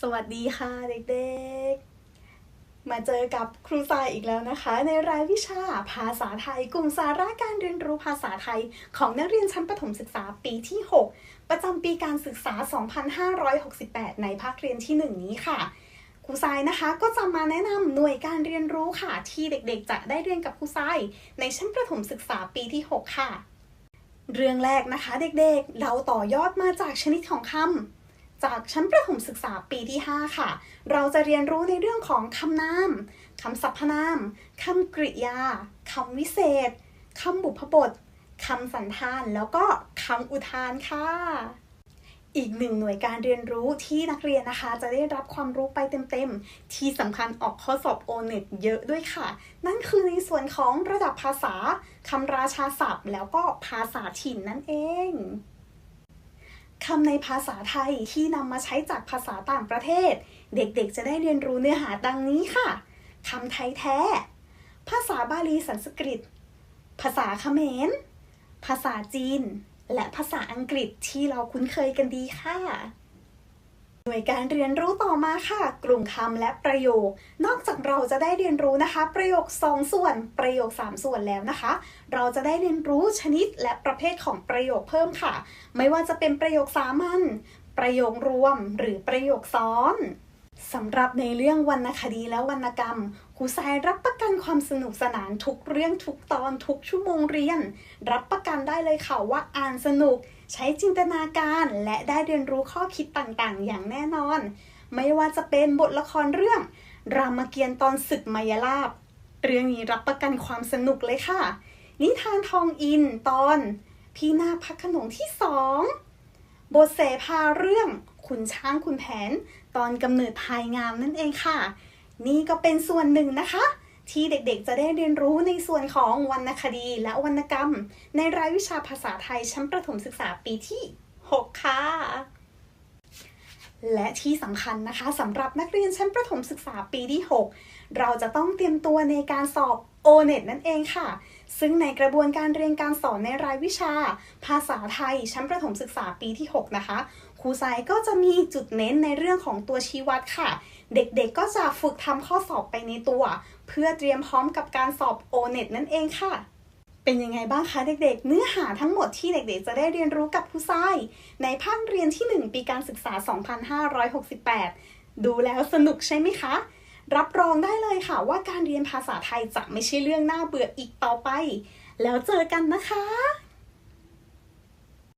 สวัสดีค่ะเด็กๆ มาเจอกับครูทรายอีกแล้วนะคะ ในรายวิชาภาษาไทย กลุ่มสาระการเรียนรู้ภาษาไทย ของนักเรียนชั้นประถมศึกษาปีที่ 6 ประจำปีการศึกษา 2568 ในภาคเรียนที่ 1 นี้ค่ะครูทรายนะคะก็จะมาแนะนำหน่วยการเรียนรู้ค่ะ ที่เด็กๆ จะได้เรียนกับครูทรายในชั้นประถมศึกษาปีที่ 6 ค่ะ เรื่องแรกนะคะ เด็กๆ เราต่อยอดมาจากชนิดของคำ จากชั้นประถมศึกษาปีที่ 5 ค่ะ เราจะเรียนรู้ในเรื่องของคำนาม คำสรรพนาม คำกริยา คำวิเศษ คำบุพบท คำสันธาน แล้วก็คำอุทานค่ะ อีกหนึ่งหน่วยการเรียนรู้ที่นักเรียนนะคะ จะได้รับความรู้ไปเต็มๆ ที่สำคัญออกข้อสอบโอเน็เยอะด้วยค่ะ นั่นคือในส่วนของระดับภาษาคำราชาศัพท์ แล้วก็ภาษาถิ่นนั่นเอง คำในภาษาไทยที่นำมาใช้จากภาษาต่างประเทศ เด็กๆ จะได้เรียนรู้เนื้อหาดังนี้ค่ะคำไทยแท้ ภาษาบาลีสันสกฤต ภาษาเขมร ภาษาจีน และภาษาอังกฤษที่เราคุ้นเคยกันดีค่ะ น่วยการเรียนรู้ต่อมาค่ะ กลุ่มคำและประโยค นอกจากเราจะได้เรียนรู้นะคะ ประโยค 2 ส่วน ประโยค 3 ส่วนแล้วนะคะ เราจะได้เรียนรู้ชนิดและประเภทของประโยคเพิ่มค่ะ ไม่ว่าจะเป็นประโยคสามัญประโยครวม หรือประโยคซ้อน สำหรับในเรื่องวรรณคดีและวรรณกรรมครูทรายรับประกันความสนุกสนานทุกเรื่องทุกตอนทุกชั่วโมงเรียน รับประกันได้เลยค่ะว่าอ่านสนุก ใช้จินตนาการและได้เรียนรู้ข้อคิดต่างๆ อย่างแน่นอน ไม่ว่าจะเป็นบทละครเรื่อง รามเกียรติ์ตอนศึกมายาลาบเรื่องนี้รับประกันความสนุกเลยค่ะ นิทานทองอินตอน พี่นาคพักขนงที่สอง บทเสภาเรื่องขุนช้างขุนแผน ตอนกำเนิดภายงามนั่นเองค่ะ นี่ก็เป็นส่วนหนึ่งนะคะ ที่เด็กๆจะได้เรียนรู้ในส่วนของวรรณคดีและวรรณกรรม ในรายวิชาภาษาไทยชั้นประถมศึกษาปีที่ 6 ค่ะ และที่สำคัญนะคะสำหรับนักเรียนชั้นประถมศึกษาปีที่ 6 เราจะต้องเตรียมตัวในการสอบ O-NET นั่นเองค่ะ ซึ่งในกระบวนการเรียนการสอนในรายวิชา ภาษาไทยชั้นประถมศึกษาปีที่ 6 นะคะครูไซก็จะมีจุดเน้นในเรื่องของตัวชี้วัดค่ะ เด็กๆก็จะฝึกทำข้อสอบไปในตัว เพื่อเตรียมพร้อมกับการสอบ O-NET นั่นเองค่ะเป็นยังไงบ้างคะเด็กๆ เนื้อหาทั้งหมดที่เด็กๆ จะได้เรียนรู้กับครูไซในภาคเรียนที่ 1 ปีการศึกษา 2568 ดูแล้วสนุกใช่ไหมคะ รับรองได้เลยค่ะว่าการเรียนภาษาไทยจะไม่ใช่เรื่องน่าเบื่ออีกต่อไป แล้วเจอกันนะคะ